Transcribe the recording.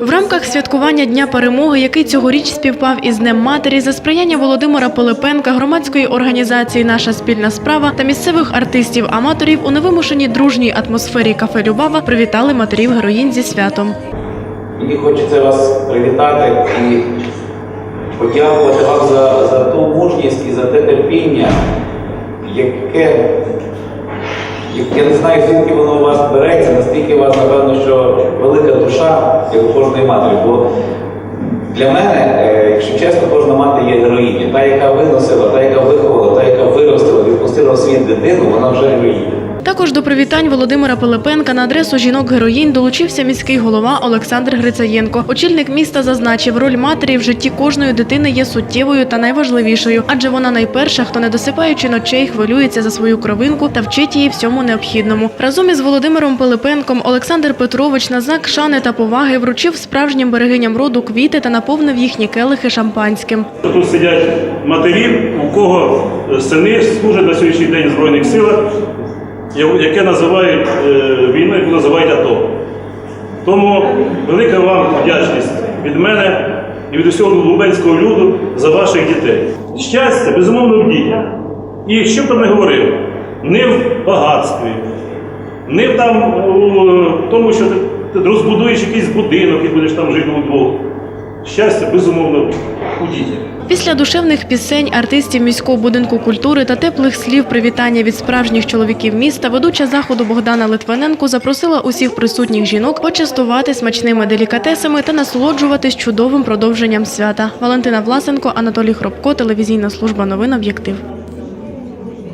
В рамках святкування Дня перемоги, який цьогоріч співпав із Днем матері, за сприяння Володимира Пилипенка, громадської організації Наша спільна справа та місцевих артистів-аматорів у невимушеній дружній атмосфері кафе Любава привітали матерів героїнь зі святом. Мені хочеться вас привітати і подякувати вам за, за ту мужність і за те терпіння, яке, як- я не знаю, звідки воно у вас береться, настільки у вас, напевно, що велика душа, як у кожної матері. Бо для мене, е, якщо чесно, кожна мати є героїня. Та, яка виносила, та, яка виховала, та, яка виростила, відпустила в світ дитину, вона вже героїня. Також до привітань Володимира Пилипенка на адресу жінок-героїнь долучився міський голова Олександр Грицаєнко. Очільник міста зазначив, роль матері в житті кожної дитини є суттєвою та найважливішою, адже вона найперша, хто не досипаючи ночей, хвилюється за свою кровинку та вчить її всьому необхідному. Разом із Володимиром Пилипенком Олександр Петрович на знак шани та поваги вручив справжнім берегиням роду квіти та наповнив їхні келихи шампанським. Тут сидять матері, у кого сини служать на сьогоднішній день в Збройних силах, яке називають е, війну, яку називають АТО. Тому велика вам вдячність від мене і від усього лубенського люду за ваших дітей. Щастя, безумовно, в дітях. І що б там не говорив, не в багатстві, не в там у тому, що ти розбудуєш якийсь будинок і будеш там жити удвох. Щастя, безумовно, у. Після душевних пісень артистів міського будинку культури та теплих слів привітання від справжніх чоловіків міста, ведуча заходу Богдана Литвиненко запросила усіх присутніх жінок почастувати смачними делікатесами та насолоджуватись чудовим продовженням свята. Валентина Власенко, Анатолій Хробко, телевізійна служба новин «Об'єктив».